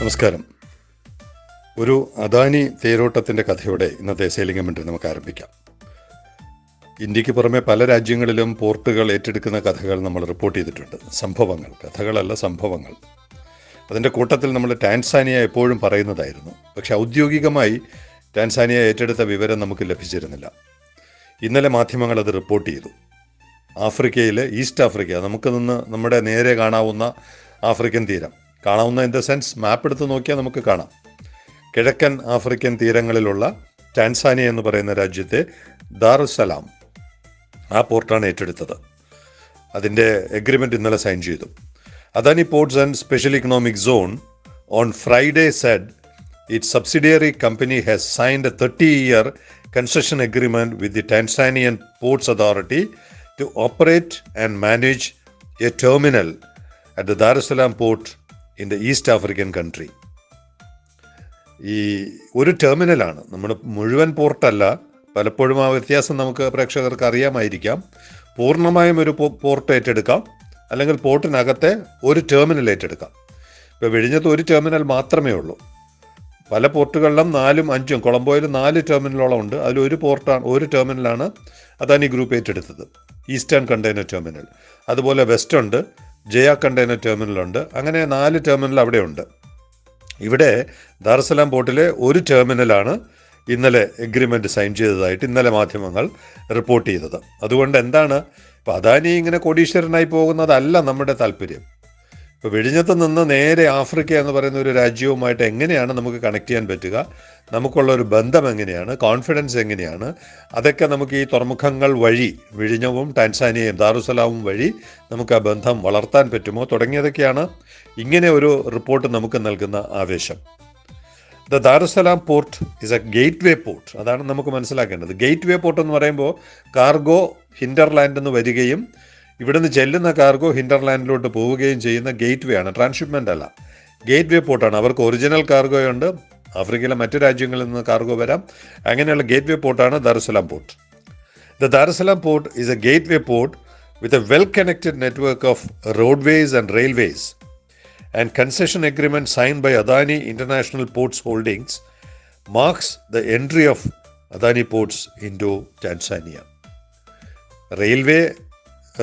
നമസ്കാരം. ഒരു അദാനി തേരോട്ടത്തിന്റെ കഥയോടെ ഇന്നത്തെ സെയിലിംഗ് കമൻട്രി നമുക്ക് ആരംഭിക്കാം. ഇന്ത്യയ്ക്ക് പുറമെ പല രാജ്യങ്ങളിലും പോർട്ടുകൾ ഏറ്റെടുക്കുന്ന കഥകൾ നമ്മൾ റിപ്പോർട്ട് ചെയ്തിട്ടുണ്ട്. സംഭവങ്ങൾ കഥകളല്ല സംഭവങ്ങൾ. അതിന്റെ കൂട്ടത്തിൽ നമ്മൾ ടാൻസാനിയ എപ്പോഴും പറയുന്നതായിരുന്നു. പക്ഷെ ഔദ്യോഗികമായി ടാൻസാനിയ ഏറ്റെടുത്ത വിവരം നമുക്ക് ലഭിച്ചിരുന്നില്ല. ഇന്നലെ മാധ്യമങ്ങൾ അത് റിപ്പോർട്ട് ചെയ്തു. ആഫ്രിക്കയിലെ ഈസ്റ്റ് ആഫ്രിക്ക നമുക്ക് നിന്ന് നമ്മുടെ നേരെ കാണാവുന്ന ആഫ്രിക്കൻ തീരം. കാണാവുന്ന ഇൻ ദ സെൻസ് മാപ്പ് എടുത്ത് നോക്കിയാൽ നമുക്ക് കാണാം. കിഴക്കൻ ആഫ്രിക്കൻ തീരങ്ങളിലുള്ള ടാൻസാനിയ എന്ന് പറയുന്ന രാജ്യത്തെ ദാറുസലാം ആ പോർട്ടാണ് ഏറ്റെടുത്തത്. അതിന്റെ എഗ്രിമെന്റ് ഇന്നലെ സൈൻ ചെയ്തു. Adani ports and special economic zone on Friday said it subsidiary company has signed a thirty year construction agreement with the Tanzanian ports authority to operate and manage a terminal at the Dar es Salaam port in the East African country ഈ ഒരു ടെർമിനലാണ് നമ്മൾ മുഴുവൻ പോർട്ടല്ല പലപ്പോഴും ആ വ്യത്യാസം നമുക്ക് പ്രേക്ഷകർക്ക് അറിയാമായിരിക്കാം. പൂർണമായും ഒരു പോർട്ട് ഏറ്റെടുക്കാം. അല്ലെങ്കിൽ പോർട്ടിനകത്തെ ഒരു ടെർമിനൽ ഏറ്റെടുക്കാം. ഇപ്പോൾ വിഴിഞ്ഞത്ത് ഒരു ടെർമിനൽ മാത്രമേ ഉള്ളൂ. പല പോർട്ടുകളിലും നാലും അഞ്ചും കൊളംബോയിൽ നാല് ടെർമിനലോളം ഉണ്ട്. അതിൽ ഒരു പോർട്ടാണ് ഒരു ടെർമിനലാണ് അതാണ് ഈ ഗ്രൂപ്പ് ഏറ്റെടുത്തത്. ഈസ്റ്റേൺ കണ്ടെയ്നർ ടെർമിനൽ അതുപോലെ വെസ്റ്റ് ഉണ്ട്. ജയ കണ്ടെയ്നർ ടെർമിനലുണ്ട് അങ്ങനെ നാല് ടെർമിനൽ അവിടെയുണ്ട്. ഇവിടെ ദാർസലാം പോർട്ടിലെ ഒരു ടെർമിനലാണ് ഇന്നലെ എഗ്രിമെന്റ് സൈൻ ചെയ്തതായിട്ട് ഇന്നലെ മാധ്യമങ്ങൾ റിപ്പോർട്ട് ചെയ്തത്. അതുകൊണ്ട് എന്താണ്? ഇപ്പോൾ അദാനി ഇങ്ങനെ കോടീശ്വരനായി പോകുന്നതല്ല നമ്മുടെ താല്പര്യം. ഇപ്പോൾ നിന്ന് നേരെ ആഫ്രിക്ക എന്ന് പറയുന്ന ഒരു രാജ്യവുമായിട്ട് എങ്ങനെയാണ് നമുക്ക് കണക്ട് ചെയ്യാൻ പറ്റുക? നമുക്കുള്ള ഒരു ബന്ധം എങ്ങനെയാണ്? കോൺഫിഡൻസ് എങ്ങനെയാണ്? അതൊക്കെ നമുക്ക് ഈ തുറമുഖങ്ങൾ വഴി വിഴിഞ്ഞവും ടാൻസാനിയയും ദാറുസലാമും വഴി നമുക്ക് ആ ബന്ധം വളർത്താൻ പറ്റുമോ? തുടങ്ങിയതൊക്കെയാണ് ഇങ്ങനെ ഒരു റിപ്പോർട്ട് നമുക്ക് നൽകുന്ന ആവേശം. The Dar es Salaam port is a gateway port. അതാണ് നമുക്ക് മനസ്സിലാക്കേണ്ടത്. ഗേറ്റ് വേ പോർട്ട് എന്ന് പറയുമ്പോൾ കാർഗോ ഹിൻഡർലാൻഡ് എന്ന് വരികയും ഇവിടുന്ന് ചെല്ലുന്ന കാർഗോ ഹിൻഡർലാൻഡിലോട്ട് പോവുകയും ചെയ്യുന്ന ഗേറ്റ് വേ ആണ്. ട്രാൻസ്ഷിപ്മെന്റ് അല്ല. ഗേറ്റ് വേ പോർട്ടാണ് അവർക്ക് ഒറിജിനൽ കാർഗോ ഉണ്ട്. ആഫ്രിക്കയിലെ മറ്റു രാജ്യങ്ങളിൽ നിന്ന് കാർഗോ വരാം. അങ്ങനെയുള്ള gateway പോർട്ടാണ് Dar es Salaam port the Dar es Salaam port is a gateway port with a well connected network of roadways and railways and concession agreement sign by Adani international ports holdings marks marks the entry of Adani Ports into Tanzania railway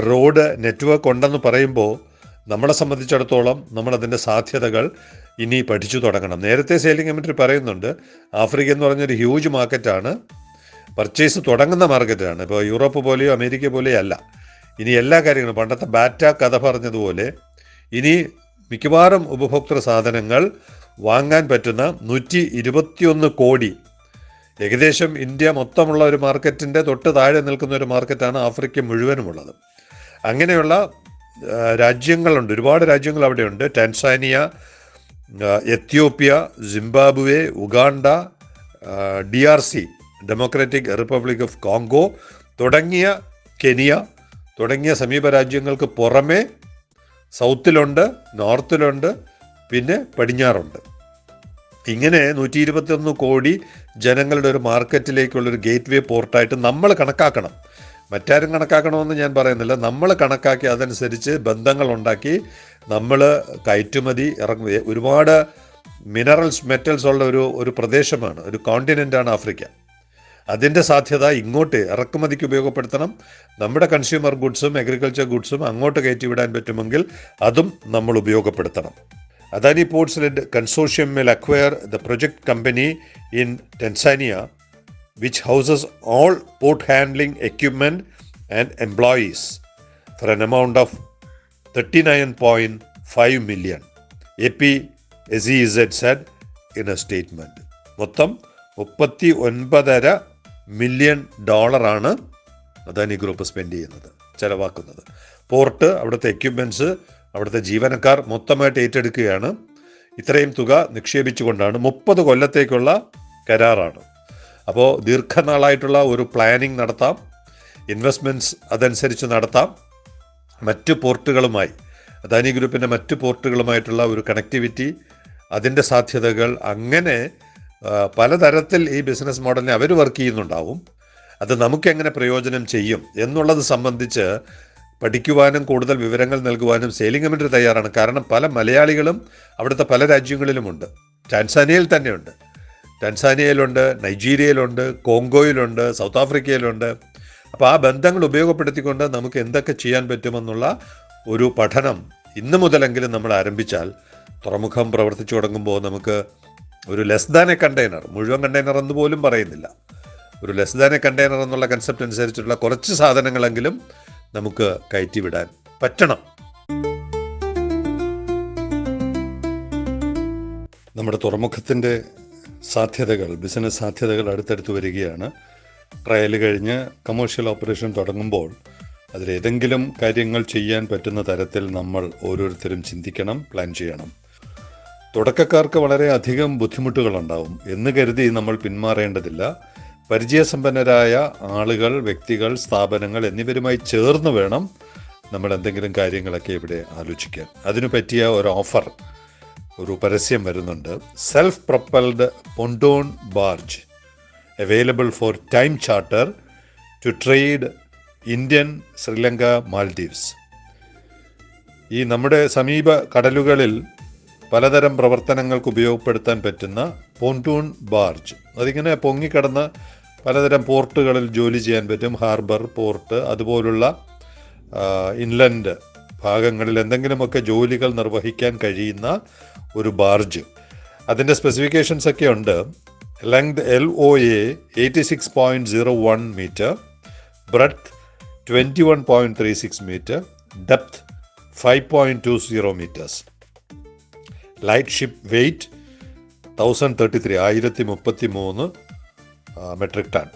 road network ഉണ്ടെന്ന് പറയുമ്പോൾ നമ്മളെ സംബന്ധിച്ചിടത്തോളം നമ്മളതിന്റെ സാധ്യതകൾ ഇനി പഠിച്ചു തുടങ്ങണം. നേരത്തെ sailing committee പറയുന്നുണ്ട് ആഫ്രിക്ക എന്ന് പറഞ്ഞൊരു ഹ്യൂജ് മാർക്കറ്റാണ് പർച്ചേസ് തുടങ്ങുന്ന മാർക്കറ്റാണ് ഇപ്പോൾ യൂറോപ്പ് പോലെയോ അമേരിക്ക പോലെയോ അല്ല. ഇനി എല്ലാ കാര്യങ്ങളും പണ്ടത്തെ ബാറ്റ കഥ പറഞ്ഞതുപോലെ ഇനി മിക്കവാറും ഉപഭോക്തൃ സാധനങ്ങൾ വാങ്ങാൻ പറ്റുന്ന നൂറ്റി ഇരുപത്തിയൊന്ന് കോടി. ഏകദേശം ഇന്ത്യ മൊത്തമുള്ള ഒരു മാർക്കറ്റിന്റെ തൊട്ട് താഴെ നിൽക്കുന്ന ഒരു മാർക്കറ്റാണ് ആഫ്രിക്ക മുഴുവനുമുള്ളത്. അങ്ങനെയുള്ള രാജ്യങ്ങളുണ്ട്. ഒരുപാട് രാജ്യങ്ങൾ അവിടെയുണ്ട്. Tanzania Ethiopia Zimbabwe Uganda D R C democratic republic of Congo തുടങ്ങിയ കെനിയ തുടങ്ങിയ സമീപ രാജ്യങ്ങൾക്ക് പുറമെ സൗത്തിലുണ്ട് നോർത്തിലുണ്ട് പിന്നെ പടിഞ്ഞാറുണ്ട്. ഇങ്ങനെ നൂറ്റി ഇരുപത്തിയൊന്ന് കോടി ജനങ്ങളുടെ ഒരു മാർക്കറ്റിലേക്കുള്ളൊരു ഗേറ്റ് വേ പോർട്ടായിട്ട് നമ്മൾ കണക്കാക്കണം. മറ്റാരും കണക്കാക്കണമെന്ന് ഞാൻ പറയുന്നില്ല. നമ്മൾ കണക്കാക്കി അതനുസരിച്ച് ബന്ധങ്ങൾ ഉണ്ടാക്കി നമ്മൾ കയറ്റുമതി ഇറങ്ങുക ഒരുപാട് മിനറൽസ് മെറ്റൽസ് ഉള്ള ഒരു ഒരു പ്രദേശമാണ്. ഒരു കോണ്ടിനെന്റാണ് ആഫ്രിക്ക. അതിന്റെ സാധ്യത ഇങ്ങോട്ട് ഇറക്കുമതിക്ക് ഉപയോഗപ്പെടുത്തണം. നമ്മുടെ കൺസ്യൂമർ ഗുഡ്സും അഗ്രികൾച്ചർ ഗുഡ്സും അങ്ങോട്ട് കയറ്റിവിടാൻ പറ്റുമെങ്കിൽ അതും നമ്മൾ ഉപയോഗപ്പെടുത്തണം. Adani ports consortium will acquire the project company in Tanzania which houses all port handling equipment and employees for an amount of 39.5 million. AP Z said in a statement. മൊത്തം മുപ്പത്തി ഒൻപതര million ഡോളറാണ് Adani group spend ചെയ്യുന്നത് ചിലവാക്കുന്നത് port അവിടുത്തെ equipments അവിടുത്തെ ജീവനക്കാർ മൊത്തമായിട്ട് ഏറ്റെടുക്കുകയാണ് ഇത്രയും തുക നിക്ഷേപിച്ചുകൊണ്ടാണ് മുപ്പത് കൊല്ലത്തേക്കുള്ള കരാറാണ് അപ്പോൾ ദീർഘനാളായിട്ടുള്ള ഒരു പ്ലാനിങ് നടത്താം. ഇൻവെസ്റ്റ്മെന്റ്സ് അതനുസരിച്ച് നടത്താം. മറ്റ് പോർട്ടുകളുമായി അദാനി ഗ്രൂപ്പിന്റെ മറ്റ് പോർട്ടുകളുമായിട്ടുള്ള ഒരു കണക്ടിവിറ്റി അതിന്റെ സാധ്യതകൾ അങ്ങനെ പലതരത്തിൽ ഈ ബിസിനസ് മോഡലിനെ അവർ വർക്ക് ചെയ്യുന്നുണ്ടാവും. അത് നമുക്കെങ്ങനെ പ്രയോജനം ചെയ്യും എന്നുള്ളത് സംബന്ധിച്ച് പഠിക്കുവാനും കൂടുതൽ വിവരങ്ങൾ നൽകുവാനും സെയിലിംഗ് കമ്മിറ്റി തയ്യാറാണ്. കാരണം പല മലയാളികളും അവിടുത്തെ പല രാജ്യങ്ങളിലുമുണ്ട്. ടാൻസാനിയയിൽ തന്നെയുണ്ട്. ടാൻസാനിയയിലുണ്ട് നൈജീരിയയിലുണ്ട് കോങ്കോയിലുണ്ട് സൗത്ത് ആഫ്രിക്കയിലുണ്ട്. അപ്പോൾ ആ ബന്ധങ്ങൾ ഉപയോഗപ്പെടുത്തിക്കൊണ്ട് നമുക്ക് എന്തൊക്കെ ചെയ്യാൻ പറ്റുമെന്നുള്ള ഒരു പഠനം ഇന്ന് മുതലെങ്കിലും നമ്മൾ ആരംഭിച്ചാൽ തുറമുഖം പ്രവർത്തിച്ചു തുടങ്ങുമ്പോൾ നമുക്ക് ഒരു ലെസ് ദാൻ എ കണ്ടെയ്നർ മുഴുവൻ കണ്ടെയ്നർ എന്ന് പോലും പറയുന്നില്ല. ഒരു ലെസ് ദാൻ എ കണ്ടെയ്നർ എന്നുള്ള കൺസെപ്റ്റ് അനുസരിച്ചിട്ടുള്ള കുറച്ച് സാധനങ്ങളെങ്കിലും നമുക്ക് കയറ്റിവിടാൻ പറ്റണം. നമ്മുടെ തുറമുഖത്തിന്റെ സാധ്യതകൾ ബിസിനസ് സാധ്യതകൾ അടുത്തടുത്ത് വരികയാണ്. ട്രയൽ കഴിഞ്ഞ് കമേഴ്ഷ്യൽ ഓപ്പറേഷൻ തുടങ്ങുമ്പോൾ അതിലേതെങ്കിലും കാര്യങ്ങൾ ചെയ്യാൻ പറ്റുന്ന തരത്തിൽ നമ്മൾ ഓരോരുത്തരും ചിന്തിക്കണം പ്ലാൻ ചെയ്യണം. തുടക്കക്കാർക്ക് വളരെ അധികം ബുദ്ധിമുട്ടുകളുണ്ടാവും എന്ന് കരുതി നമ്മൾ പിന്മാറേണ്ടതില്ല. പരിചയസമ്പന്നരായ ആളുകൾ വ്യക്തികൾ സ്ഥാപനങ്ങൾ എന്നിവരുമായി ചേർന്ന് വേണം നമ്മൾ എന്തെങ്കിലും കാര്യങ്ങളൊക്കെ ഇവിടെ ആലോചിക്കാൻ. അതിനു പറ്റിയ ഒരു ഓഫർ ഒരു പരസ്യം വരുന്നുണ്ട്. Self propelled pontoon barge available for time charter to trade Indian Sri Lanka Maldives ഈ നമ്മുടെ സമീപ കടലുകളിൽ പലതരം പ്രവർത്തനങ്ങൾക്ക് ഉപയോഗപ്പെടുത്താൻ പറ്റുന്ന പോണ്ടൂൺ ബാർജ് അതിങ്ങനെ പൊങ്ങിക്കിടന്ന് പലതരം പോർട്ടുകളിൽ ജോലി ചെയ്യാൻ പറ്റും. ഹാർബർ പോർട്ട് അതുപോലുള്ള ഇൻലൻഡ് ഭാഗങ്ങളിൽ എന്തെങ്കിലുമൊക്കെ ജോലികൾ നിർവഹിക്കാൻ കഴിയുന്ന ഒരു ബാർജ്. അതിന്റെ സ്പെസിഫിക്കേഷൻസ് ഒക്കെ ഉണ്ട്. Length L O A eighty six point zero one metre breadth twenty one point three six metre depth five point two zero metres light ship weight thousand thirty three ആയിരത്തി മുപ്പത്തി മൂന്ന് metric ton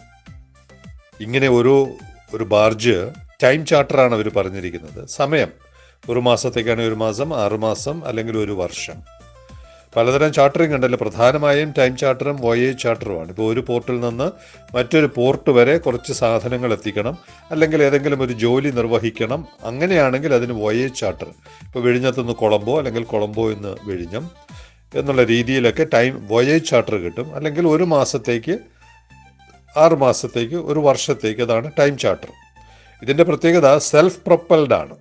ഇങ്ങനെ ഒരു ഒരു barge time ചാർട്ടറാണ് അവർ പറഞ്ഞിരിക്കുന്നത്. സമയം ഒരു മാസത്തേക്കാണ് ഒരു മാസം ആറുമാസം അല്ലെങ്കിൽ ഒരു വർഷം. പലതരം ചാർട്ടറിങ് ഉണ്ടല്ലോ. പ്രധാനമായും ടൈം ചാർട്ടറും വോയേജ് ചാർട്ടറുമാണ്. ഇപ്പോൾ ഒരു പോർട്ടിൽ നിന്ന് മറ്റൊരു പോർട്ട് വരെ കുറച്ച് സാധനങ്ങൾ എത്തിക്കണം. അല്ലെങ്കിൽ ഏതെങ്കിലും ഒരു ജോലി നിർവഹിക്കണം. അങ്ങനെയാണെങ്കിൽ അതിന് വോയേജ് ചാർട്ടർ. ഇപ്പോൾ വിഴിഞ്ഞത്തുനിന്ന് കൊളംബോ അല്ലെങ്കിൽ കൊളംബോ എന്ന് വിഴിഞ്ഞം എന്നുള്ള രീതിയിലൊക്കെ ടൈം വോയേജ് ചാർട്ടർ കിട്ടും. അല്ലെങ്കിൽ ഒരു മാസത്തേക്ക് ആറ് മാസത്തേക്ക് ഒരു വർഷത്തേക്ക് അതാണ് ടൈം ചാർട്ടർ. ഇതിന്റെ പ്രത്യേകത സെൽഫ് പ്രൊപ്പൽഡ് ആണ്.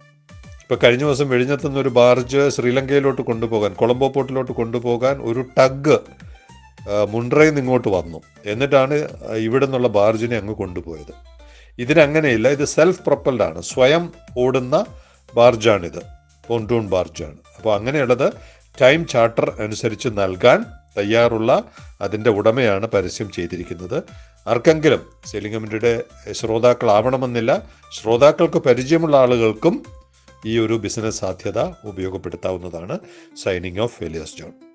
ഇപ്പോൾ കഴിഞ്ഞ ദിവസം വെഴിഞ്ഞത്തുനിന്ന് ഒരു ബാർജ് ശ്രീലങ്കയിലോട്ട് കൊണ്ടുപോകാൻ കൊളംബോ പോർട്ടിലോട്ട് കൊണ്ടുപോകാൻ ഒരു ടഗ് മുണ്ട്രയിൽ നിന്ന് ഇങ്ങോട്ട് വന്നു. എന്നിട്ടാണ് ഇവിടെ നിന്നുള്ള ബാർജിനെ അങ്ങ് കൊണ്ടുപോയത്. ഇതിനങ്ങനെയില്ല ഇത് സെൽഫ് പ്രൊപ്പൽഡ് ആണ്. സ്വയം ഓടുന്ന ബാർജാണിത്. പോണ്ടൂൺ ബാർജാണ്. അപ്പോൾ അങ്ങനെയുള്ളത് ടൈം ചാർട്ടർ അനുസരിച്ച് നൽകാൻ തയ്യാറുള്ള അതിന്റെ ഉടമയാണ് പരസ്യം ചെയ്തിരിക്കുന്നത്. ആർക്കെങ്കിലും സെലിംഗമിന്റെ ശ്രോതാക്കൾ ആവണമെന്നില്ല ശ്രോതാക്കൾക്ക് പരിചയമുള്ള ആളുകൾക്കും ഈ ഒരു ബിസിനസ് സാധ്യത ഉപയോഗപ്പെടുത്താവുന്നതാണ് സൈനിങ് ഓഫ് ഫെലിയസ് ജോൺ.